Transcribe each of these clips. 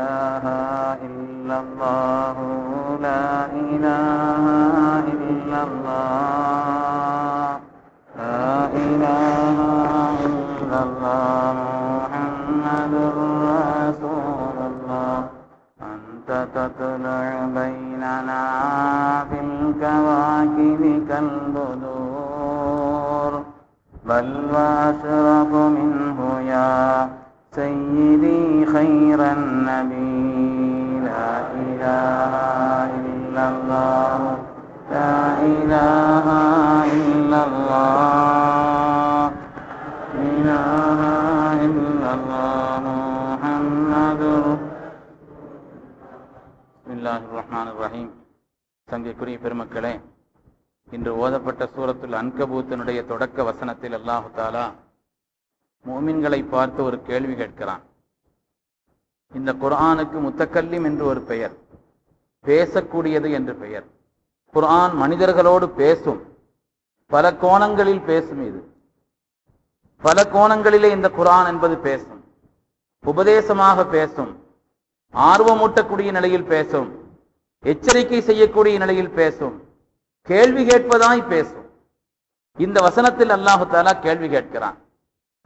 إله إلا الله لا إله إلا الله لا إله إلا الله محمد رسول الله. أنت تطلع بيننا في الكواكب كالبدور بل وأشرف يا سيدي خير النبي لا إله إلا الله لا إله إلا الله إله إلا الله محمد بسم الله الرحمن الرحيم சங்கைக்குரிய பெருமக்களே இன்று ஓதப்பட்ட சூரத்துல் அன்கபூத்தினுடைய தொடக்க வசனத்தில் அல்லாஹு தாலா மோமின்களை பார்த்து ஒரு கேள்வி கேட்கிறான். இந்த குர்ஆனுக்கு முத்தக்கல்லிம் என்று ஒரு பெயர் பேசக்கூடியது என்று பெயர். குர்ஆன் மனிதர்களோடு பேசும் பல கோணங்களில் பேசும் இது. பல கோணங்களிலே இந்த குரான் என்பது பேசும் உபதேசமாக பேசும் ஆர்வமூட்டக்கூடிய நிலையில் பேசும் எச்சரிக்கை செய்யக்கூடிய நிலையில் பேசும் கேள்வி கேட்பதாய் பேசும். இந்த வசனத்தில் அல்லாஹு தாலா கேள்வி கேட்கிறான்.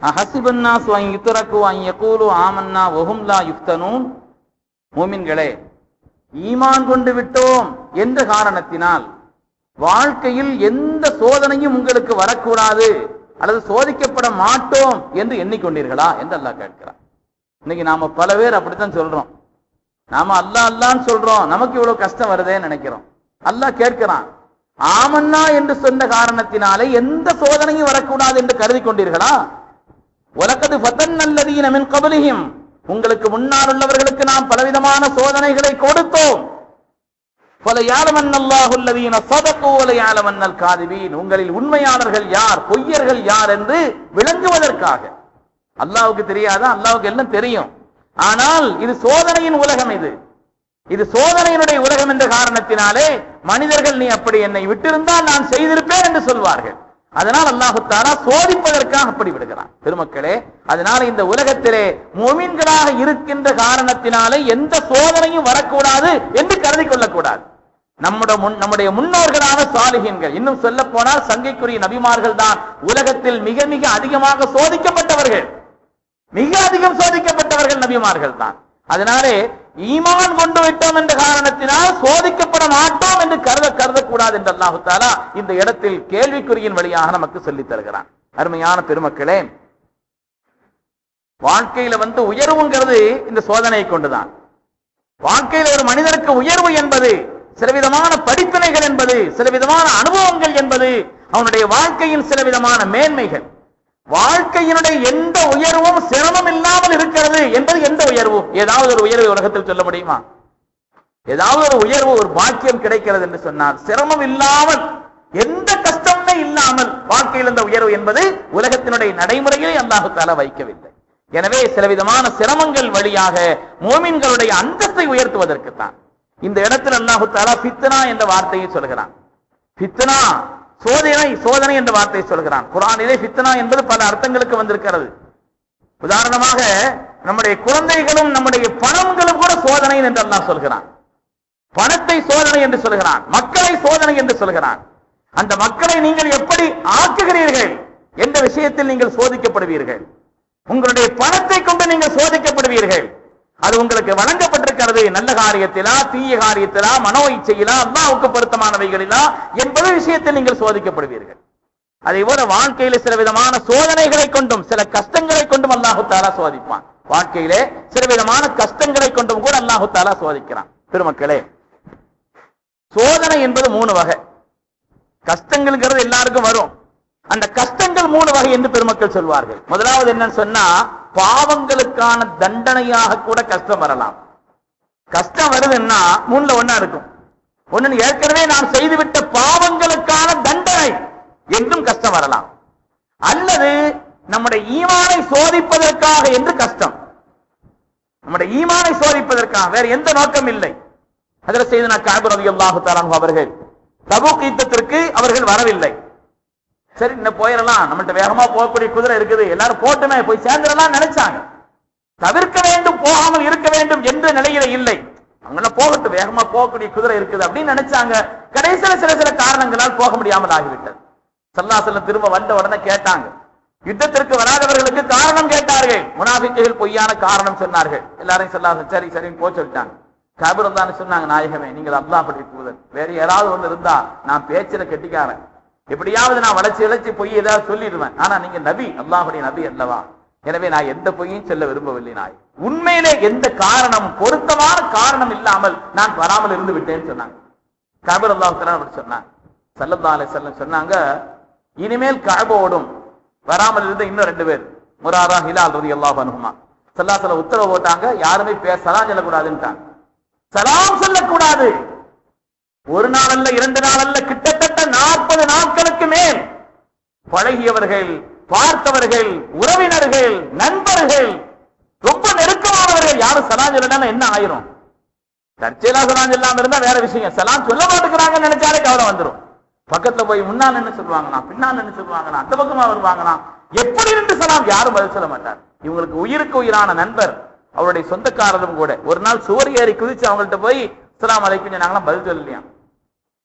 அஹசிபன்னாசு அன் யகூலு ஆமன்னா வஹும் லா மூமின்களே ஈமான் கொண்டு விட்டோம் என்ற காரணத்தினால் வாழ்க்கையில் எந்த சோதனையும் உங்களுக்கு வரக்கூடாது அல்லது சோதிக்கப்பட மாட்டோம் என்று எண்ணிக்கொண்டீர்களா என்று அல்லாஹ் கேட்கிறான். இன்னைக்கு நாம பல பேர் அப்படித்தான் சொல்றோம். நாம அல்லா அல்லான்னு சொல்றோம். நமக்கு இவ்வளவு கஷ்டம் வருதேன்னு நினைக்கிறோம். அல்லாஹ் கேட்கிறான் ஆமன்னா என்று சொன்ன காரணத்தினாலே எந்த சோதனையும் வரக்கூடாது என்று கருதி கொண்டீர்களா உலகது ஃபதன் நல்லதீன மின் கபலியும் உங்களுக்கு முன்னால் உள்ளவர்களுக்கு நாம் பலவிதமான சோதனைகளை கொடுத்தோம். பல உங்களில் உண்மையாளர்கள் யார் பொய்யர்கள் யார் என்று விளங்குவதற்காக. அல்லாவுக்கு தெரியாத? அல்லாவுக்கு எல்லாம் தெரியும். ஆனால் இது சோதனையின் உலகம் இது. இது சோதனையினுடைய உலகம் என்ற காரணத்தினாலே மனிதர்கள் நீ அப்படி என்னை விட்டிருந்தால் நான் செய்திருப்பேன் என்று சொல்வார்கள். அதனால் அல்லாஹுத்தாரா சோதிப்பதற்காக அப்படி விடுகிறான். பெருமக்களே அதனால இந்த உலகத்திலே மொமின்களாக இருக்கின்ற காரணத்தினாலே எந்த சோதனையும் வரக்கூடாது என்று கருதி கொள்ளக்கூடாது. நம்முடைய முன் நம்முடைய முன்னோர்களான சாலிகின்கள் இன்னும் சொல்ல போனால் சங்கைக்குரிய நபிமார்கள் தான் உலகத்தில் மிக மிக அதிகமாக சோதிக்கப்பட்டவர்கள். மிக அதிகம் சோதிக்கப்பட்டவர்கள் நபிமார்கள் தான். அதனாலே ஈமான் கொண்டு விட்டோம் என்ற காரணத்தினால் சோதிக்கப்பட மாட்டோம் என்று கருத கருதக்கூடாது என்று அல்லாஹு தாலா இந்த இடத்தில் கேள்விக்குறியின் வழியாக நமக்கு சொல்லித் தருகிறான். அருமையான பெருமக்களே வாழ்க்கையில வந்து உயர்வுங்கிறது இந்த சோதனையை கொண்டுதான். வாழ்க்கையில ஒரு மனிதனுக்கு உயர்வு என்பது சில விதமான படிப்பினைகள் என்பது சில விதமான அனுபவங்கள் என்பது அவனுடைய வாழ்க்கையின் சில விதமான மேன்மைகள். வாழ்க்கையினுடைய எந்த உயர்வும் சிரமம் இல்லாமல் இருக்கிறது என்பது எந்த உயர்வு? ஏதாவது ஒரு உயர்வு உலகத்தில் சொல்ல முடியுமா? ஏதாவது ஒரு உயர்வு ஒரு பாக்கியம் கிடைக்கிறது என்று சொன்னால் சிரமம் இல்லாமல் எந்த கஷ்டமே இல்லாமல் வாழ்க்கையில் இந்த உயர்வு என்பது உலகத்தினுடைய நடைமுறையை அல்லாஹு வைக்கவில்லை. எனவே சில விதமான சிரமங்கள் வழியாக மோமின்களுடைய அந்தத்தை உயர்த்துவதற்குத்தான் இந்த இடத்தில் அல்லாஹு தாலா பித்தனா என்ற வார்த்தையை சொல்கிறான். பித்தனா சோதனை சோதனை என்ற வார்த்தையை சொல்கிறான். குரானிலே பித்தனா என்பது பல அர்த்தங்களுக்கு வந்திருக்கிறது. உதாரணமாக நம்முடைய குழந்தைகளும் நம்முடைய பணங்களும் கூட சோதனை என்று அல்லாஹ் சொல்கிறான். பணத்தை சோதனை என்று சொல்கிறான். மக்களை சோதனை என்று சொல்கிறான். அந்த மக்களை நீங்கள் எப்படி ஆக்குகிறீர்கள் என்ற விஷயத்தில் நீங்கள் சோதிக்கப்படுவீர்கள். உங்களுடைய பணத்தை கொண்டு நீங்கள் சோதிக்கப்படுவீர்கள். அது உங்களுக்கு வழங்கப்பட்டிருக்கிறது. நல்ல காரியத்திலா தீய காரியத்திலா மனோ இச்சையிலா அல்லாவுக்கு பொருத்தமானவைகளிலா என்பது விஷயத்தில் நீங்கள் சோதிக்கப்படுவீர்கள். அதே போல வாழ்க்கையில சில விதமான சோதனைகளை கொண்டும் சில கஷ்டங்களை கொண்டும் அல்லாஹு தாலா சோதிப்பான். வாழ்க்கையிலே சில விதமான கஷ்டங்களை கொண்டும் கூட அல்லாஹு தாலா சோதிக்கிறான். பெருமக்களே சோதனை என்பது மூணு வகை. கஷ்டங்கள்ங்கிறது எல்லாருக்கும் வரும். அந்த கஷ்டங்கள் மூணு வகை என்று பெருமக்கள் சொல்வார்கள். முதலாவது என்னன்னு சொன்னா பாவங்களுக்கான தண்டனையாக கூட கஷ்டம் வரலாம். கஷ்டம் வருதுன்னா மூணுல ஒன்னா இருக்கும். ஒன்னு ஏற்கனவே நான் செய்துவிட்ட பாவங்களுக்கான தண்டனை என்றும் கஷ்டம் வரலாம். அல்லது நம்முடைய ஈமானை சோதிப்பதற்காக என்று கஷ்டம். நம்முடைய ஈமானை சோதிப்பதற்காக வேற எந்த நோக்கம் இல்லை. அதில் செய்து நான் காபர் ரவி அல்லாஹு அவர்கள் தபு கீத்தத்திற்கு அவர்கள் வரவில்லை. சரி இன்னும் போயிடலாம். நம்மள்ட்ட வேகமா போகக்கூடிய குதிரை இருக்குது. எல்லாரும் போட்டுமே போய் சேர்ந்துடலாம் நினைச்சாங்க. தவிர்க்க வேண்டும் போகாமல் இருக்க வேண்டும் என்ற நிலையில இல்லை. அங்கெல்லாம் போகட்டும் வேகமா போகக்கூடிய குதிரை இருக்குது அப்படின்னு நினைச்சாங்க. கடைசியில சில சில காரணங்களால் போக முடியாமல் ஆகிவிட்டது. சல்லாசலம் திரும்ப வந்த உடனே கேட்டாங்க. யுத்தத்திற்கு வராதவர்களுக்கு காரணம் கேட்டார்கள். முனாபிக்கைகள் பொய்யான காரணம் சொன்னார்கள். எல்லாரையும் சொல்லாத சரி சரின்னு போச்சு விட்டாங்க கபர் தான் சொன்னாங்க நாயகமே நீங்கள் அல்லாஹ் படி தூதர். வேற யாராவது ஒன்று இருந்தா நான் பேச்சில கெட்டிக்காரன். எப்படியாவது நான் வளைச்சு இழைச்சி பொய் ஏதாவது சொல்லிடுவேன். ஆனா நீங்க நபி அல்லாஹுடைய நபி அல்லவா? எனவே நான் எந்த பொய்யும் சொல்ல விரும்பவில்லை நாய். உண்மையிலே எந்த காரணம் பொருத்தமான காரணம் இல்லாமல் நான் வராமல் இருந்து விட்டேன்னு சொன்னாங்க. கபர் அல்லாஹ் சொன்னாங்க. சல்லல்லா அலை செல்லம் சொன்னாங்க இனிமேல் கஅபோடும் வராமல் இருந்த இன்னும் ரெண்டு பேர் முராரா ஹிலால் ரலியல்லாஹு சல்லா சல்லாசல உத்தரவு போட்டாங்க யாருமே பேசலாம் சலாம் சொல்லக்கூடாதுன்ட்டாங்க. சலாம் சொல்லக்கூடாது. ஒரு நாள் அல்ல இரண்டு நாள் அல்ல கிட்டத்தட்ட நாற்பது நாட்களுக்கு மேல் பழகியவர்கள் பார்த்தவர்கள் உறவினர்கள் நண்பர்கள் ரொம்ப நெருக்கமானவர்கள் யாரும் சலாம் என்ன ஆயிரும்? தற்செயலா சலாம் சொல்லாம இருந்தா வேற விஷயம். சலாம் சொல்ல மாட்டேங்கிறாங்கன்னு நினைச்சாலே கவலை வந்துரும். பக்கத்துல போய் முன்னால் என்ன சொல்லுவாங்கண்ணா பின்னால் என்ன சொல்லுவாங்கண்ணா அந்த பக்கமா வருவாங்கண்ணா எப்படி இருந்து சலாம் யாரும் பதில் சொல்ல மாட்டார்? இவங்களுக்கு உயிருக்கு உயிரான நண்பர் அவருடைய சொந்தக்காரரும் கூட. ஒரு நாள் சுவர் ஏறி குதிச்சு அவங்கள்ட்ட போய் சலாம் அலைக்கும் சொன்னாங்களாம் பதில் சொல்லலையா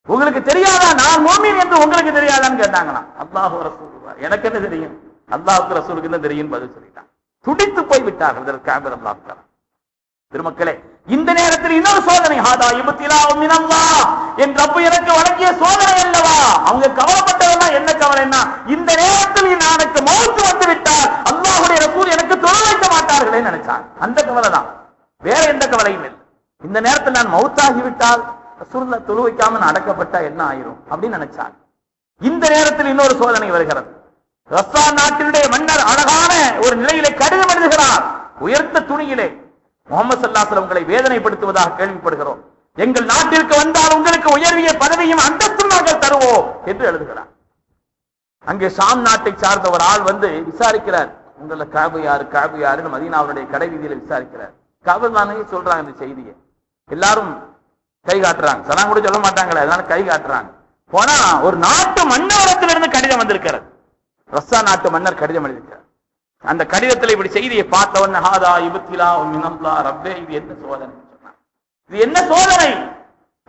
உங்களுக்கு தெரியாதா? நான் மோமின் என்று உங்களுக்கு தெரியாதான்னு கேட்டாங்களாம் அல்லாஹு ரசூலுல்லாஹ். எனக்கு என்ன தெரியும்? அல்லாஹுக்கு ரசூலுக்கு என்ன தெரியும் பதில் சொல்லிட்டான். துடித்து போய் விட்டார்கள் இதற்கு காபிர் அல்லாஹ் திருமக்களே இந்த நேரத்தில் இன்னொரு சோதனை. ஹாதா இபத்திலா மினல்லா என் ரப்பு எனக்கு வழங்கிய சோதனை அல்லவா? அவங்க கவலைப்பட்டதெல்லாம் என்ன கவலைன்னா இந்த நேரத்தில் எனக்கு மௌத்து வந்து விட்டால் அல்லாஹுடைய ரசூல் எனக்கு தொழில் வைக்க மாட்டார்களே நினைச்சாங்க. அந்த கவலை தான் வேற எந்த கவலையும் இல்லை. இந்த நேரத்தில் நான் மௌத்தாகி விட்டால் ரசூல்ல தொழு வைக்காம அடக்கப்பட்டா என்ன ஆயிரும் அப்படின்னு நினைச்சாங்க. இந்த நேரத்தில் இன்னொரு சோதனை வருகிறது. ரஸ்தான் நாட்டினுடைய மன்னர் அழகான ஒரு நிலையிலே கடிதம் எழுதுகிறார். உயர்த்த துணியிலே முகமது சல்லாசலம் உங்களை வேதனைப்படுத்துவதாக கேள்விப்படுகிறோம். எங்கள் நாட்டிற்கு வந்தால் உங்களுக்கு உயர்விய பதவியும் அந்தஸ்தும் நாங்கள் தருவோம் என்று எழுதுகிறார். அங்கே ஷாம் நாட்டை சார்ந்த ஒரு ஆள் வந்து விசாரிக்கிறார். உங்கள காபு யாரு காபு யாருன்னு மதீனாவுடைய கடை வீதியில விசாரிக்கிறார். காபு தானே சொல்றாங்க இந்த செய்தியை. எல்லாரும் கை காட்டுறாங்க. சலாம் கூட சொல்ல மாட்டாங்களே அதனால கை காட்டுறாங்க. போனா ஒரு நாட்டு மன்னவரத்திலிருந்து கடிதம் வந்திருக்கிறது. ரஸ்ஸா நாட்டு மன்னர் கடிதம் எழுதியிருக்கிறார். அந்த கடிதத்தில் இப்படி செய்தியை பார்த்தவன் ஹாதா இபத்திலா மினம்லா ரப்பே இது என்ன சோதனை? சொன்னான் இது என்ன சோதனை?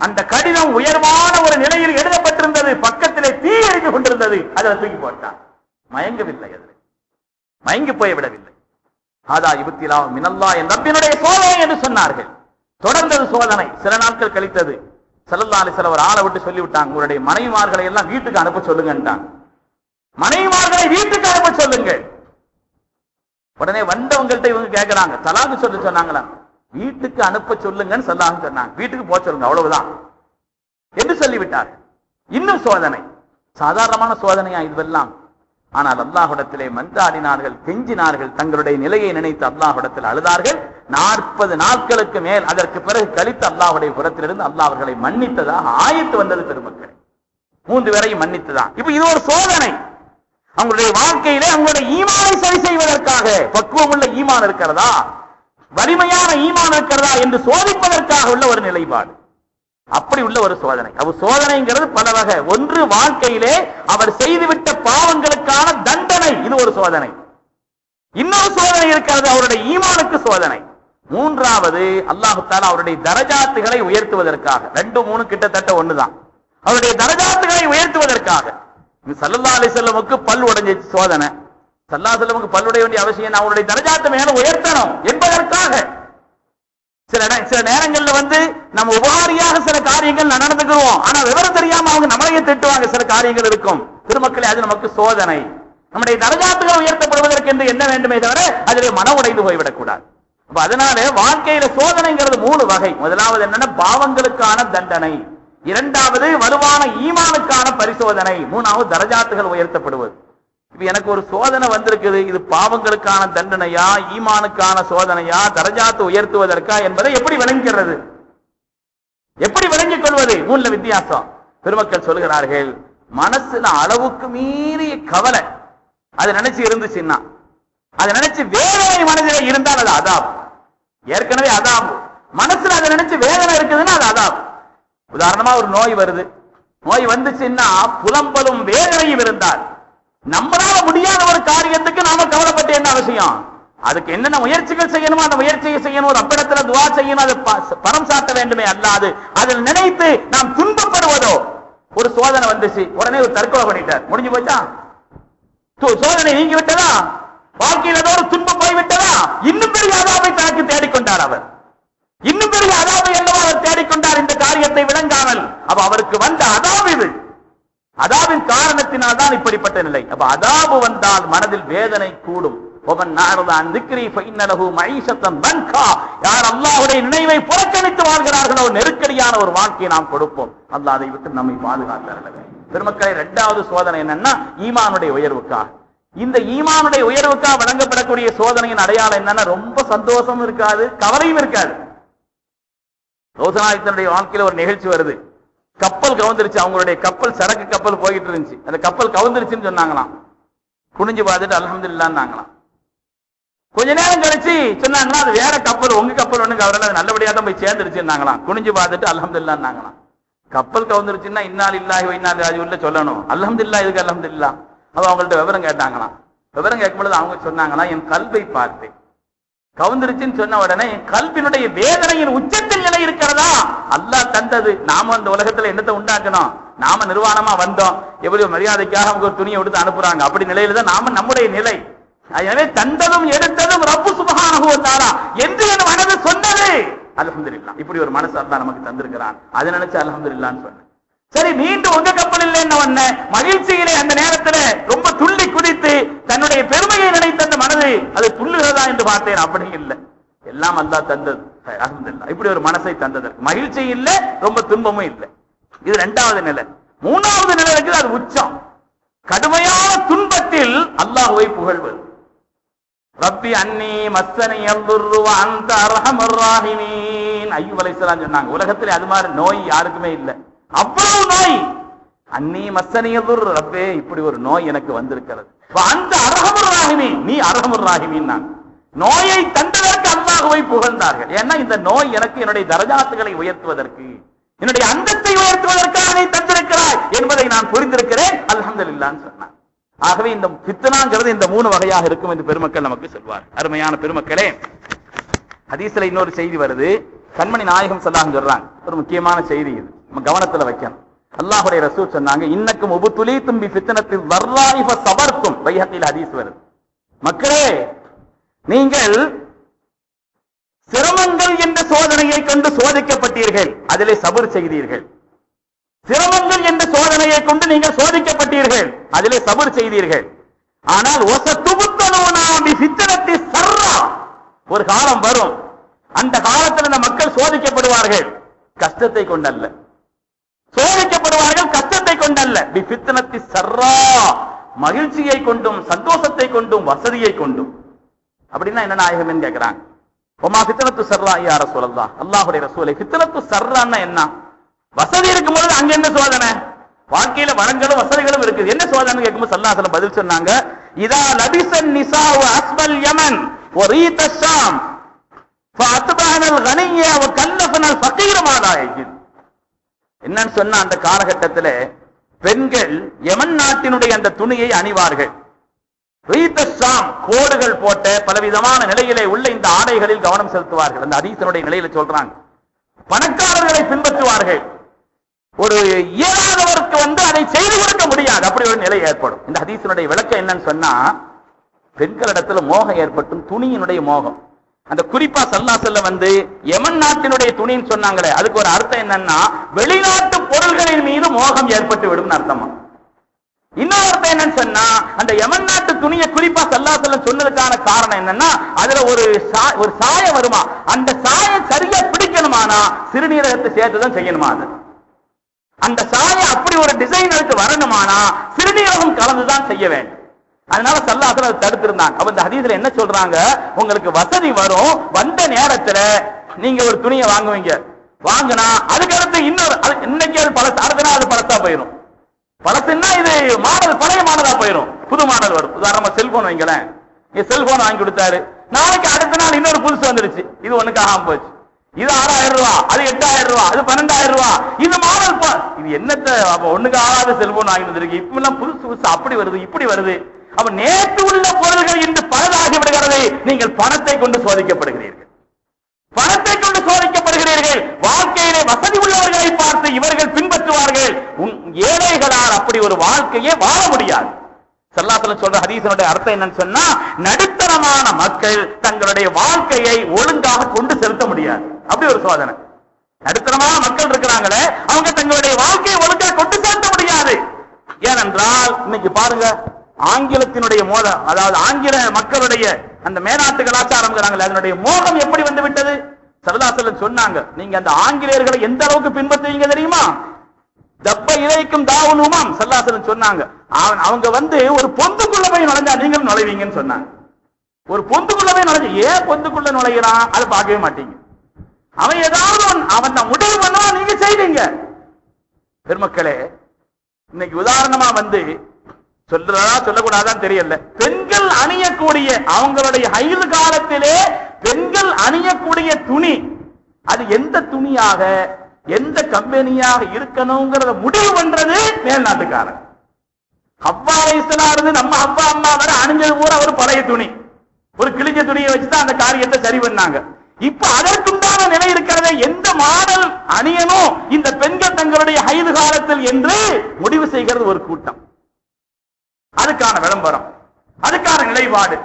அந்த கடிதம் உயர்வான ஒரு நிலையில் எழுதப்பட்டிருந்தது பக்கத்திலே தீ எரிந்து கொண்டிருந்தது. அதை தூக்கி போட்டான் மயங்கவில்லை அதில் மயங்கி போய் விடவில்லை ஹாதா இபத்திலா மினல்லா என் ரப்பினுடைய சோதனை என்று சொன்னார்கள். தொடர்ந்தது சோதனை. சில நாட்கள் கழித்தது. செல்லல்லா அலிசல ஆளை விட்டு சொல்லிவிட்டாங்க. உங்களுடைய மனைவிமார்களை எல்லாம் வீட்டுக்கு அனுப்ப சொல்லுங்கன்றாங்க மனைவிமார்களை வீட்டுக்கு அனுப்ப சொல்லுங்க. உடனே வந்தவங்கள்ட்ட இவங்க கேட்கறாங்க தலாக்கு சொல்ல சொன்னாங்களா? வீட்டுக்கு அனுப்ப சொல்லுங்கன்னு சொல்லாங்க சொன்னாங்க. வீட்டுக்கு போக சொல்லுங்க. அவ்வளவுதான். என்று சொல்லிவிட்டார். இன்னும் சோதனை. சாதாரணமான சோதனையா இதுவெல்லாம் ஆனால் அல்லாஹுடத்திலே மன்றாடினார்கள் கெஞ்சினார்கள் தங்களுடைய நிலையை நினைத்து அல்லாஹுடத்தில் அழுதார்கள். நாற்பது நாட்களுக்கு மேல் அதற்கு பிறகு கழித்து அல்லாஹுடைய புறத்திலிருந்து அல்லாஹ் அவர்களை மன்னித்ததாக ஆயத்து வந்தது பெருமக்கள். மூன்று பேரையும் மன்னித்ததான். இப்ப இது ஒரு சோதனை. அவங்களுடைய வாழ்க்கையிலே அவங்களுடைய ஈமானை சரி செய்வதற்காக பக்குவம் உள்ள ஈமான் இருக்கிறதா? வலிமையான ஈமான் இருக்கிறதா என்று சோதிப்பதற்காக உள்ள ஒரு நிலைப்பாடு. அப்படி உள்ள ஒரு சோதனை. அவர் சோதனைங்கிறது பல வகை. ஒன்று வாழ்க்கையிலே அவர் செய்துவிட்ட பாவங்களுக்கான தண்டனை. இது ஒரு சோதனை. இன்னொரு சோதனை இருக்கிறது அவருடைய ஈமானுக்கு சோதனை. மூன்றாவது அல்லாஹு அவருடைய தரஜாத்துகளை உயர்த்துவதற்காக. ரெண்டு மூணு கிட்டத்தட்ட ஒண்ணுதான். அவருடைய தரஜாத்துகளை உயர்த்துவதற்காக. சல்லா சல்லல்லா அலிசல்லமுக்கு பல் உடைஞ்சிச்சு சோதனை. சல்லா செல்லமுக்கு பல்லுடைய வேண்டிய அவசியம் அவருடைய தரஜாத்து மேல உயர்த்தணும். என்பதற்காக. சில சில நேரங்கள்ல வந்து நம்ம உபகாரியாக சில காரியங்கள் நடந்துக்கிறோம் ஆனா விவரம் தெரியாம அவங்க நம்மளையே திட்டுவாங்க சில காரியங்கள் இருக்கும். திருமக்களே அது நமக்கு சோதனை. நம்முடைய தரஜாத்துகள் உயர்த்தப்படுவதற்கு என்று என்ன வேண்டுமே தவிர அதிலே மனம் உடைந்து போய்விடக்கூடாது. அப்ப அதனால வாழ்க்கையில சோதனைங்கிறது மூணு வகை. முதலாவது என்னன்னா பாவங்களுக்கான தண்டனை. இரண்டாவது வலுவான ஈமானுக்கான பரிசோதனை. மூணாவது தரஜாத்துகள் உயர்த்தப்படுவது. இப்ப எனக்கு ஒரு சோதனை வந்திருக்குது. இது பாவங்களுக்கான தண்டனையா ஈமானுக்கான சோதனையா தரஜாத்து உயர்த்துவதற்கா என்பதை எப்படி விளங்கிறது எப்படி விளங்கிக் கொள்வது? மூணுல வித்தியாசம். பெருமக்கள் சொல்கிறார்கள் மனசுல அளவுக்கு மீறிய கவலை. அது நினைச்சு இருந்துச்சுன்னா அதை நினைச்சு வேதனை மனதில் இருந்தால் அது அதாப். ஏற்கனவே அதாப். மனசுல அதை நினைச்சு வேதனை இருக்குதுன்னா அது அதாப். உதாரணமா ஒரு நோய் வருது. நோய் வந்துச்சுன்னா புலம்பலும் வேதனையும் இருந்தால் நம்மளால முடியாத ஒரு காரியத்துக்கு நாம கவலைப்பட்டு என்ன அவசியம்? அதுக்கு என்னென்ன முயற்சிகள் செய்யணுமோ அந்த முயற்சியை செய்யணும். ஒரு அப்பிடத்துல துவா செய்யணும். அது பணம் சாட்ட வேண்டுமே அல்லாது. அதில் நினைத்து நாம் துன்பப்படுவதோ ஒரு சோதனை வந்துச்சு. உடனே ஒரு தற்கொலை பண்ணிட்டார். முடிஞ்சு போச்சா? சோ- சோதனை நீங்கி விட்டதா? வாழ்க்கையில் ஏதோ ஒரு துன்பம் போய்விட்டதா? இன்னும் பெரிய அதாவை தனக்கு தேடிக்கொண்டார் அவர். இன்னும் பெரிய அதாவை அல்லவா அவர் தேடிக்கொண்டார். இந்த காரியத்தை விளங்காமல். அப்ப அவருக்கு வந்த அதாவு இது. அதாவின் காரணத்தினால் தான் இப்படிப்பட்ட நிலை. அப்ப அதாபு வந்தால் மனதில் வேதனை கூடும். திக்ரி யார் அல்லாஹ்வுடைய நினைவை புறக்கணித்து வாழ்கிறார்களோ நெருக்கடியான ஒரு வாழ்க்கையை நாம் கொடுப்போம். அல்லா அதை விட்டு நம்மை பாதுகாத்தார்கள் பெருமக்களை இரண்டாவது சோதனை என்னன்னா ஈமானுடைய உயர்வுக்காக இந்த ஈமானுடைய உயர்வுக்காக வழங்கப்படக்கூடிய சோதனையின் அடையாளம் என்னன்னா ரொம்ப சந்தோஷம் இருக்காது கவலையும் இருக்காது. ரோசனாயத்தனுடைய வாழ்க்கையில ஒரு நிகழ்ச்சி வருது. கப்பல் கவுந்துருச்சு அவங்களுடைய கப்பல் சரக்கு கப்பல் போயிட்டு இருந்துச்சு. அந்த கப்பல் கவுந்துருச்சுன்னு சொன்னாங்களாம். குனிஞ்சு பார்த்துட்டு அல்ஹம்துலில்லாஹ்னாங்களாம் கொஞ்ச நேரம் கழிச்சு சொன்னாங்கன்னா அது வேற கப்பல் உங்க கப்பல் ஒண்ணு கவரல அது நல்லபடியா தான் போய் சேர்ந்துருச்சுன்னாங்களாம் குனிஞ்சு பார்த்துட்டு அல்ஹம்துலில்லாஹ்னாங்களாம் கப்பல் கவுந்துருச்சுன்னா இன்னால் இல்லாஹி வைனால் ராஜுல்ல சொல்லணும். அல்ஹம்துலில்லாஹ் இதுக்கு அல்ஹம்துலில்லாஹ்? அவ அவங்கள்ட்ட விவரம் கேட்டாங்களாம். விவரம் கேட்கும்பொழுது அவங்க சொன்னாங்களாம் என் கல்வை பார்த்தேன். கவுந்துருச்சுன்னு சொன்ன உடனே என் கல்வினுடைய வேதனையின் உச்சத்தை நிலை இருக்கிறதா? அல்லாஹ் தந்தது. நாம அந்த உலகத்துல என்னத்தை உண்டாக்கணும்? நாம நிர்வாணமா வந்தோம். எவ்வளவு மரியாதைக்காக அவங்க ஒரு துணியை எடுத்து அனுப்புறாங்க. அப்படி நிலையில தான் நாம நம்முடைய நிலை. எனவே தந்ததும் எடுத்ததும் ரப்பு சுபஹானஹு வ என்று என் மனது சொன்னது. அல்ஹம்துலில்லாஹ். இப்படி ஒரு மனசு அல்லாஹ் நமக்கு தந்திருக்கிறான். அதை நினைச்சு அல்ஹம்துலில்லாஹ்னு சொன்னேன். சரி மீண்டும் உங்க கப்பல் இல்லைன்னு ஒண்ணு மகிழ்ச்சியிலே அந்த நேரத்துல ரொம்ப துள்ளி குதித்து தன்னுடைய பெருமையை நினைத்த அந்த மனது அது துள்ளுகிறதா என்று பார்த்தேன். அப்படி இல்லை. எல்லாம் அல்லாஹ் தந்தது. அல்ஹம்துலில்லாஹ். இப்படி ஒரு மனசை தந்ததற்கு மகிழ்ச்சி இல்ல ரொம்ப துன்பமும் இல்லை. இது ரெண்டாவது நிலை. மூணாவது நிலை இருக்குது அது உச்சம். கடுமையான துன்பத்தில் அல்லாஹுவை புகழ்வது. ரப்பி அன்னி மஸ்ஸனி யதுர்ரு வ ராஹிமீன். ஐயூப் சொன்னாங்க உலகத்துல அது மாதிரி நோய் யாருக்குமே இல்ல. அவ்வளவு நோய். அன்னி மஸ்ஸனி ரப்பே இப்படி ஒரு நோய் எனக்கு வந்திருக்கிறது. அந்த அரஹமர் ராகினி நீ அர்ஹமர் ராஹிமீன் நான். நோயை தந்ததற்கு அல்லாஹுவை புகழ்ந்தார்கள். ஏன்னா இந்த நோய் எனக்கு என்னுடைய தரஜாத்துகளை உயர்த்துவதற்கு என்னுடைய அந்தத்தை உயர்த்துவதற்காக நீ தந்திருக்கிறாய் என்பதை நான் புரிந்திருக்கிறேன். அல்ஹம்துலில்லாஹ்னு சொன்னான் ஆகவே இந்த பித்தனாங்கிறது இந்த மூணு வகையாக இருக்கும் என்று பெருமக்கள் நமக்கு சொல்வார் அருமையான பெருமக்களே ஹதீஸ்ல இன்னொரு செய்தி வருது. கண்மணி நாயகம் சொல்லாங்க சொல்றாங்க. ஒரு முக்கியமான செய்தி இது. நம்ம கவனத்துல வைக்கணும். அல்லாஹுடைய ரசூல் சொன்னாங்க இன்னக்கும் உபுத்துலி தும்பி பித்தனத்தில் வர்ராயிஃப சபர்த்தும். வைகத்தில் ஹதீஸ் வருது. மக்களே நீங்கள் சிரமங்கள் என்ற சோதனையை கொண்டு சோதிக்கப்பட்டீர்கள். அதிலே சபர் செய்தீர்கள். சிரமங்கள் என்ற சோதனையை கொண்டு நீங்கள் சோதிக்கப்பட்டீர்கள். அதிலே சபர் செய்தீர்கள். ஆனால் ஒசத்துபுத்தனோனாமி சித்திரத்தை சர்ரா ஒரு காலம் வரும். அந்த காலத்தில் இந்த மக்கள் சோதிக்கப்படுவார்கள். கஷ்டத்தை கொண்டல்ல. சோதிக்கப்படுவார்கள் கஷ்டத்தை கொண்டல்ல. பி சர்ரா மகிழ்ச்சியை கொண்டும் சந்தோஷத்தை கொண்டும் வசதியை கொண்டும். அப்படின்னா என்ன நாயகம் கேட்கிறாங்க ஒமா பித்தனத்து சர்ரா யார சொல்லலாம் அல்லாஹுடைய ரசூலை பித்தனத்து சர்ரான்னா என்ன வசதி இருக்கும்போது அங்க என்ன சோதனை வாழ்க்கையில வளங்களும் வசதிகளும் இருக்குது என்ன சோதனை கேட்கும்போது சல்லாசலம் பதில் சொன்னாங்க இதா லபிசன் நிசா அஸ்பல் யமன் وريت الشام فأتبعنا الغنية وكلفنا الفقير ماذا يجد என்னன்னு சொன்ன அந்த காலகட்டத்துல பெண்கள் யமன் நாட்டினுடைய அந்த துணியை அணிவார்கள் ரீத்த ஷாம் கோடுகள் போட்ட பலவிதமான நிலையிலே உள்ள இந்த ஆடைகளில் கவனம் செலுத்துவார்கள். அந்த அதீசனுடைய நிலையில சொல்றாங்க. பணக்காரர்களை பின்பற்றுவார்கள். ஒரு இயலாதவருக்கு வந்து அதை செய்து கொடுக்க முடியாது. அப்படி ஒரு நிலை ஏற்படும். இந்த ஹதீசனுடைய விளக்கம் என்னன்னு சொன்னா பெண்களிடத்துல மோகம் ஏற்பட்டும் துணியினுடைய மோகம். அந்த குறிப்பா சல்லா செல்ல வந்து எமன் நாட்டினுடைய துணின்னு சொன்னாங்களே அதுக்கு ஒரு அர்த்தம் என்னன்னா வெளிநாட்டு பொருள்களின் மீது மோகம் ஏற்பட்டு விடும் அர்த்தமா? இன்னொரு அர்த்தம் என்னன்னு சொன்னா அந்த யமன் நாட்டு துணியை குறிப்பா சல்லா செல்லம் சொன்னதுக்கான காரணம் என்னன்னா அதுல ஒரு சா- ஒரு சாயம் வருமா? அந்த சாயம் சரியா பிடிக்கணுமானா சிறுநீரகத்தை சேர்த்துதான் செய்யணுமா அது? அந்த சாயம் அப்படி ஒரு டிசைன் அதுக்கு வரணுமானா சிறுநீரகம் கலந்துதான் செய்ய வேண்டும். அதனால சல்லாசன் அதை தடுத்திருந்தாங்க. அப்ப இந்த ஹதீஸ்ல என்ன சொல்றாங்க? உங்களுக்கு வசதி வரும் வந்த நேரத்துல நீங்க ஒரு துணியை வாங்குவீங்க. வாங்கினா அதுக்கடுத்து இன்னொரு அது இன்னைக்கு அது பழசு அடுத்த நாள் அது பழசா போயிடும் பழசுன்னா இது மாடல் பழைய மாடலா போயிடும் புது மாடல் வரும். உதாரணமா செல்போன் வைங்களேன். நீ செல்போன் வாங்கி கொடுத்தாரு. நாளைக்கு அடுத்த நாள் இன்னொரு புதுசு வந்துருச்சு. இது ஒண்ணுக்கு ஆகாம போச்சு. இது ஆறாயிரம் ரூபா அது எட்டாயிரம் ரூபா அது பன்னெண்டாயிரம் ரூபா. இது மாடல் பா- இது என்னத்த ஒண்ணுக்கு ஆகாத செல்போன் வாங்கி வந்திருக்கு. இப்ப எல்லாம் புதுசு புதுசு அப்படி வருது இப்படி வருது. அப்ப நேற்று உள்ள பொருள்கள் இன்று பலதாகி விடுகிறது நீங்கள் பணத்தை கொண்டு சோதிக்கப்படுகிறீர்கள். பணத்தை கொண்டு சோதிக்கப்படுகிறீர்கள். வாழ்க்கையிலே வசதி உள்ளவர்களை பார்த்து இவர்கள் பின்பற்றுவார்கள். உன் ஏழைகளால் அப்படி ஒரு வாழ்க்கையே வாழ முடியாது. செல்லாத்துல சொல்ற ஹதீசனுடைய அர்த்தம் என்னன்னு சொன்னா நடுத்தரமான மக்கள் தங்களுடைய வாழ்க்கையை ஒழுங்காக கொண்டு செலுத்த முடியாது. அப்படி ஒரு சோதனை. நடுத்தரமான மக்கள் இருக்கிறாங்களே அவங்க தங்களுடைய வாழ்க்கையை ஒழுங்கா கொண்டு செலுத்த முடியாது. ஏனென்றால் இன்னைக்கு பாருங்க ஆங்கிலத்தினுடைய மோதம் அதாவது ஆங்கில மக்களுடைய அந்த மேனாட்டு கலாச்சாரம் அதனுடைய மோகம் எப்படி வந்து விட்டது சரதாசலன் சொன்னாங்க நீங்க அந்த ஆங்கிலேயர்களை எந்த அளவுக்கு பின்பற்றுவீங்க தெரியுமா? தப்ப இறைக்கும் தாவுனுமாம் உமாம் சல்லாசலன் சொன்னாங்க. அவன் அவங்க வந்து ஒரு பொந்துக்குள்ள போய் நுழைஞ்சா நீங்களும் நுழைவீங்கன்னு சொன்னாங்க. ஒரு பொந்துக்குள்ள போய் நுழைஞ்சு ஏன் பொந்துக்குள்ள நுழைகிறான்? அதை பார்க்கவே மாட்டீங்க. அவன் ஏதாவது அவன் தான் முடிவு பண்ணுவான் நீங்க செய்வீங்க. பெருமக்களே இன்னைக்கு உதாரணமா வந்து சொல்றதா சொல்லக்கூடாதான் தெரியல. பெண்கள் அணியக்கூடிய அவங்களுடைய ஹைது காலத்திலே பெண்கள் அணியக்கூடிய துணி அது எந்த துணியாக எந்த கம்பெனியாக இருக்கணுங்கிறத முடிவு பண்றது மேல்நாட்டுக்காரன் அப்பா வயசுல இருந்து நம்ம அப்பா அம்மா வர அணிஞ்சது பூரா ஒரு பழைய துணி. ஒரு கிழிஞ்ச துணியை வச்சுதான் அந்த காரியத்தை சரி பண்ணாங்க. இப்ப அதற்குண்டான நிலை இருக்கிறத எந்த மாடல் அணியனும் இந்த பெண்கள் தங்களுடைய ஹைது காலத்தில் என்று முடிவு செய்கிறது ஒரு கூட்டம். அதுக்கான விளம்பரம். அதுக்கான நிலைப்பாடு.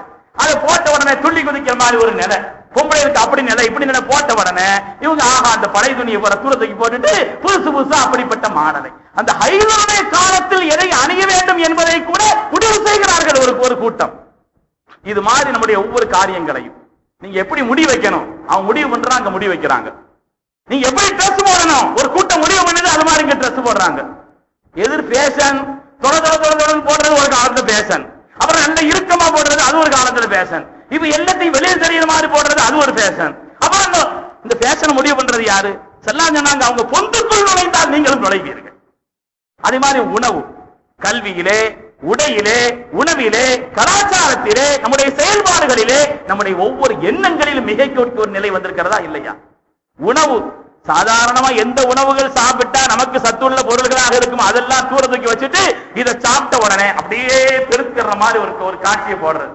அதை போட்ட உடனே துள்ளி குதிக்கிற மாதிரி ஒரு நிலை. பொம்பளைகளுக்கு அப்படி நிலை இப்படி நிலை போட்ட உடனே இவங்க ஆகா அந்த பழைய துணியை போற தூரத்துக்கு போட்டுட்டு புதுசு புதுசா அப்படிப்பட்ட மாடலை. அந்த ஹைதருடைய காலத்தில் எதை அணிய வேண்டும் என்பதை கூட முடிவு செய்கிறார்கள் ஒரு ஒரு கூட்டம். இது மாதிரி நம்முடைய ஒவ்வொரு காரியங்களையும். நீங்க எப்படி முடிவு வைக்கணும்? அவன் முடிவு பண்றான் அங்க முடிவு வைக்கிறாங்க. நீங்க எப்படி ட்ரெஸ் போடணும்? ஒரு கூட்டம் முடிவு பண்ணுது அது மாதிரி இங்க ட்ரெஸ் போடுறாங்க. எதிர் பேஷன் தொட தொட தொட போடுறது ஒரு காலத்து பேஷன் அப்புறம் அந்த இறுக்கமா போடுறது அது ஒரு காலத்துல பேஷன் இப்ப எல்லாத்தையும் வெளியே தெரியுற மாதிரி போடுறது அது ஒரு பேஷன் அப்புறம் இந்த- இந்த ஃபேஷனை முடிவு பண்றது யாரு? செல்லாம் சொன்னாங்க அவங்க பொந்துக்குள் நுழைந்தால் நீங்களும் நுழைவீர்கள். அதே மாதிரி உணவு. கல்வியிலே உடையிலே உணவிலே கலாச்சாரத்திலே நம்முடைய செயல்பாடுகளிலே நம்முடைய ஒவ்வொரு எண்ணங்களிலும் மிகைக்கொடுக்க ஒரு நிலை வந்திருக்கிறதா இல்லையா? உணவு சாதாரணமா எந்த உணவுகள் சாப்பிட்டா நமக்கு சத்துள்ள பொருள்களாக இருக்கும்? அதெல்லாம் தூர தூக்கி வச்சுட்டு இதை சாப்பிட்ட உடனே அப்படியே பெருக்கிற மாதிரி ஒரு ஒரு காட்சியை போடுறது.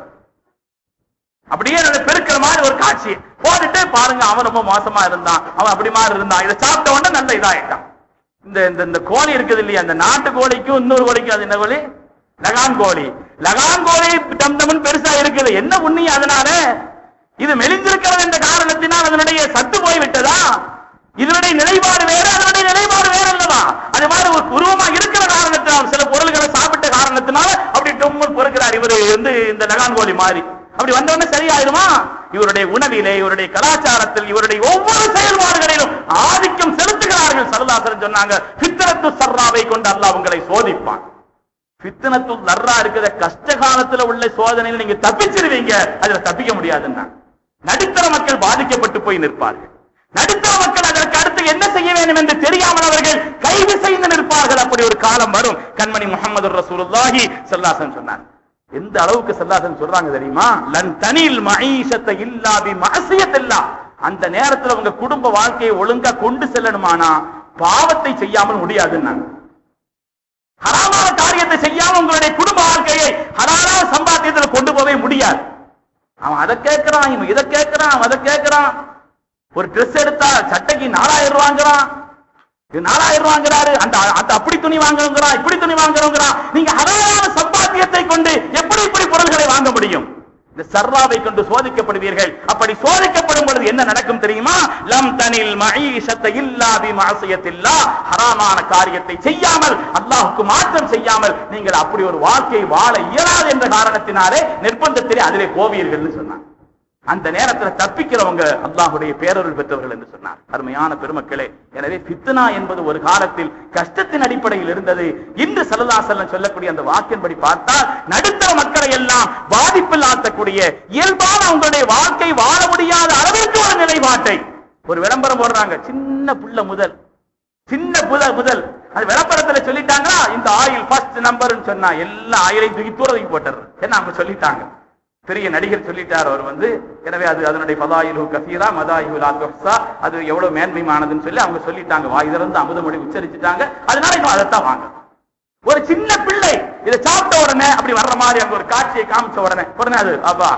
அப்படியே பெருக்கிற மாதிரி ஒரு காட்சி. போட்டுட்டு பாருங்க அவன் ரொம்ப மோசமா இருந்தான். அவன் அப்படி மாதிரி இருந்தான். இதை சாப்பிட்ட உடனே நல்ல இதாயிட்டான். இந்த இந்த இந்த கோழி இருக்குது இல்லையா? அந்த நாட்டு கோழிக்கும் இன்னொரு கோழிக்கும் அது என்ன கோழி? லகான் கோழி லகான் கோழி டம் டம்னு பெருசா இருக்குது. என்ன புண்ணியம் அதனால இது மெலிந்திருக்கிறது என்ற காரணத்தினால் அதனுடைய சத்து போய் விட்டதா இதனுடைய நிலைப்பாடு வேற அதனுடைய நிலைப்பாடு வேற அல்லவா? அது மாதிரி ஒரு உருவமா இருக்கிற காரணத்தினால் சில பொருள்களை சாப்பிட்ட காரணத்தினால அப்படி டொம்முன்னு பொறுக்கிறார் இவரு வந்து இந்த நகான் கோழி மாதிரி. அப்படி வந்தவொடனே சரியாயிருமா இவருடைய உணவிலே இவருடைய கலாச்சாரத்தில் இவருடைய ஒவ்வொரு செயல்பாடுகளிலும் ஆதிக்கம் செலுத்துகிறார்கள் சரதாசரன் சொன்னாங்க சித்திரத்து சர்ராவை கொண்டு அல்லாஹ் உங்களை சோதிப்பான். பித்தனத்து நர்ரா இருக்கிற கஷ்ட காலத்துல உள்ள சோதனையில் நீங்க தப்பிச்சிருவீங்க. அதுல தப்பிக்க முடியாதுன்னா நடுத்தர மக்கள் பாதிக்கப்பட்டு போய் நிற்பார்கள். நடுத்தர மக்கள் அதற்கு அடுத்து என்ன செய்ய வேண்டும் என்று தெரியாமல் அவர்கள் கைது செய்து நிற்பார்கள். அப்படி ஒரு காலம் வரும். கண்மணி முகமது ரசூலுல்லாஹி சல்லாசன் சொன்னார். எந்த அளவுக்கு சல்லாசன் சொல்றாங்க தெரியுமா? லன் தனில் மஈஷத்தை இல்லா பி அந்த நேரத்துல உங்க குடும்ப வாழ்க்கையை ஒழுங்கா கொண்டு செல்லணுமானா? பாவத்தை செய்யாமல் முடியாதுன்னாங்க. ஹராமான காரியத்தை செய்யாம உங்களுடைய குடும்ப வாழ்க்கையை ஹராமான சம்பாத்தியத்துல கொண்டு போகவே முடியாது. அவன் அதை கேட்கிறான் இவன் இதை கேட்கிறான் அவன் அதை கேட்கிறான். ஒரு ட்ரெஸ் எடுத்தா சட்டைக்கு நாலாயிரம் ரூபாங்கிறான் இது நாலாயிரம் ரூபாங்கிறாரு அந்த அந்த அப்படி துணி வாங்குறோங்கிறான் இப்படி துணி வாங்குறோங்கிறான் நீங்க ஹராமான சம்பாத்தியத்தை கொண்டு எப்படி இப்படி பொருள்களை வாங்க முடியும்? இந்த சர்வாவை கொண்டு சோதிக்கப்படுவீர்கள். அப்படி சோதிக்கப்படும் பொழுது என்ன நடக்கும் தெரியுமா? லம் தனில் மஈஷத்தை இல்லாதி மாசியத்தில்லா. ஹராமான காரியத்தை செய்யாமல் அல்லாஹுக்கு மாற்றம் செய்யாமல் நீங்கள் அப்படி ஒரு வாழ்க்கையை வாழ இயலாது என்ற காரணத்தினாலே நிர்பந்தத்திலே அதிலே போவீர்கள் சொன்னாங்க. அந்த நேரத்தில் தப்பிக்கிறவங்க அல்லாஹுடைய பேரருள் பெற்றவர்கள் என்று சொன்னார். அருமையான பெருமக்களே எனவே பித்னா என்பது ஒரு காலத்தில் கஷ்டத்தின் அடிப்படையில் இருந்தது. இன்று சலதாசல்ல சொல்லக்கூடிய அந்த வாக்கின்படி பார்த்தால் நடுத்தர மக்களை எல்லாம் பாதிப்பில் ஆழ்த்தக்கூடிய இயல்பான அவங்களுடைய வாழ்க்கை வாழ முடியாத அளவிற்கு ஒரு நிலைப்பாட்டை. ஒரு விளம்பரம் போடுறாங்க சின்ன புள்ள முதல் சின்ன புல முதல். அது விளம்பரத்துல சொல்லிட்டாங்களா? இந்த ஆயில் ஃபர்ஸ்ட் நம்பர்னு சொன்னா எல்லா ஆயிலையும் தூக்கி தூர தூக்கி போட்டுறது என்ன அவங்க சொல்லிட்டாங்க? பெரிய நடிகர் சொல்லிட்டார் அவர் வந்து எனவே அது அதனுடைய பதாயிலு கசீரா மதாயு துஹ்சா அது எவ்வளவு மேன்மையானதுன்னு சொல்லி அவங்க சொல்லிட்டாங்க. வாய் திறந்து அமுதமொழி உச்சரிச்சுட்டாங்க. அதனால இன்னும் அதைத்தான் வாங்க. ஒரு சின்ன பிள்ளை இதை சாப்பிட்ட உடனே அப்படி வர்ற மாதிரி அங்க ஒரு காட்சியை காமிச்ச உடனே உடனே அது அப்பா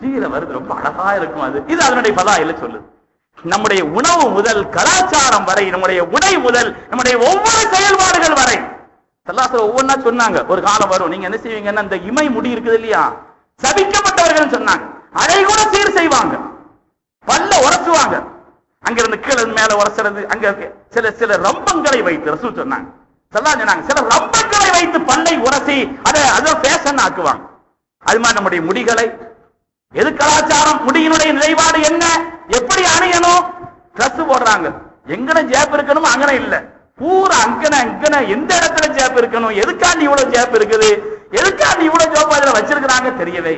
டீல வருது ரொம்ப அழகா இருக்கும் அது. இது அதனுடைய பதாயில சொல்லுது. நம்முடைய உணவு முதல் கலாச்சாரம் வரை நம்முடைய உடை முதல் நம்முடைய ஒவ்வொரு செயல்பாடுகள் வரை. ஒவ்வொன்னா சொன்னாங்க ஒரு காலம் வரும். நீங்க என்ன செய்வீங்கன்னா இந்த இமை முடி இருக்குது இல்லையா? சபிக்கப்பட்டவர்கள் சொன்னாங்க. அதை கூட சீர் செய்வாங்க. பல்ல உரசுவாங்க. அங்கிருந்து கீழே மேல உரசுறது அங்க சில சில ரம்பங்களை வைத்து ரசூ சொன்னாங்க. சொன்னாங்க. சில ரம்பங்களை வைத்து பல்லை உரசி அதை அதை ஃபேஷன் ஆக்குவாங்க. அது மாதிரி நம்முடைய முடிகளை. எது கலாச்சாரம்? முடியினுடைய நிலைப்பாடு என்ன? எப்படி அணையணும்? ட்ரெஸ் போடுறாங்க. எங்கன ஜேப் இருக்கணுமோ அங்கன இல்ல. பூரா அங்கன அங்கன எந்த இடத்துல ஜேப் இருக்கணும்? எதுக்காண்டி இவ்வளவு ஜேப் இருக்குது? எதுக்காண்டி வச்சிருக்கிறாங்க தெரியவே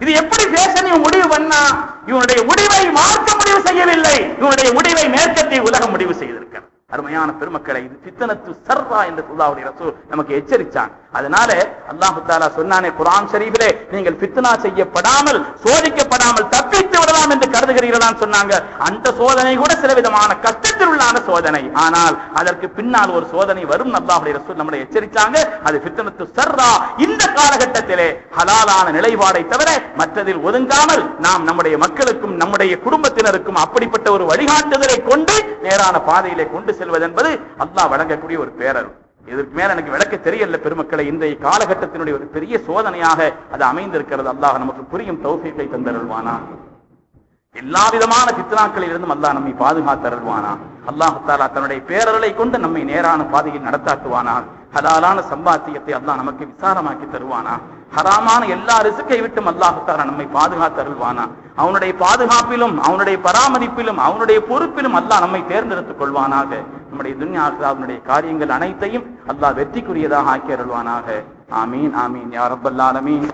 இது எப்படி பேச இவன் முடிவு பண்ணா? இவனுடைய முடிவை மார்க்க முடிவு செய்யவில்லை. இவனுடைய முடிவை மேற்கத்தை உலகம் முடிவு செய்திருக்கிறது. அருமையான பெருமக்களை இது சித்தனத்து சர்வா என்று சொல்லாவுடைய ரசூல் நமக்கு எச்சரிச்சான். அதனால அல்லாஹு தாலா சொன்னானே குரான் ஷரீபிலே நீங்கள் பித்னா செய்யப்படாமல் சோதிக்கப்படாமல் தப்பித்து விடலாம் என்று கருதுகிறீர்களான்னு சொன்னாங்க. அந்த சோதனை கூட சில விதமான கஷ்டத்தில் உள்ளான சோதனை. ஆனால் அதற்கு பின்னால் ஒரு சோதனை வரும் அல்லாஹுடைய ரசூல் நம்மளை எச்சரிச்சாங்க. அது பித்தனத்து சர்ரா. இந்த காலகட்டத்திலே ஹலாலான நிலைப்பாடை தவிர மற்றதில் ஒதுங்காமல் நாம் நம்முடைய மக்களுக்கும் நம்முடைய குடும்பத்தினருக்கும் அப்படிப்பட்ட ஒரு வழிகாட்டுதலை கொண்டு நேரான பாதையிலே கொண்டு செல்வது என்பது அல்லாஹ் வழங்கக்கூடிய ஒரு பேரர் இதற்கு மேல எனக்கு விளக்க தெரியல பெருமக்களை இன்றைய காலகட்டத்தினுடைய ஒரு பெரிய சோதனையாக அது அமைந்திருக்கிறது. அல்லாஹ் நமக்கு புரியும் தௌசியத்தை தந்தருள்வானா? எல்லா விதமான சித்தனாக்களிலிருந்தும் அல்லாஹ் நம்மை பாதுகாத்தருள்வானா? அல்லாஹ் தாலா தன்னுடைய பேரருளை கொண்டு நம்மை நேரான பாதையில் நடத்தாட்டுவானா? ஹலாலான சம்பாத்தியத்தை அல்லாஹ் நமக்கு விசாரமாக்கி தருவானா? ஹராமான எல்லா ரிசுக்கை விட்டும் அல்லாஹ் தாலா நம்மை பாதுகாத்தருள்வானா அவனுடைய பாதுகாப்பிலும் அவனுடைய பராமரிப்பிலும் அவனுடைய பொறுப்பிலும் அல்லாஹ் நம்மை தேர்ந்தெடுத்துக் கொள்வானாக. நம்முடைய துன்யா அவனுடைய காரியங்கள் அனைத்தையும் அல்லாஹ் வெற்றிக்குரியதாக ஆக்கி அருள்வானாக. ஆமீன் ஆமீன். யா அலமீன் ஆலமீன்.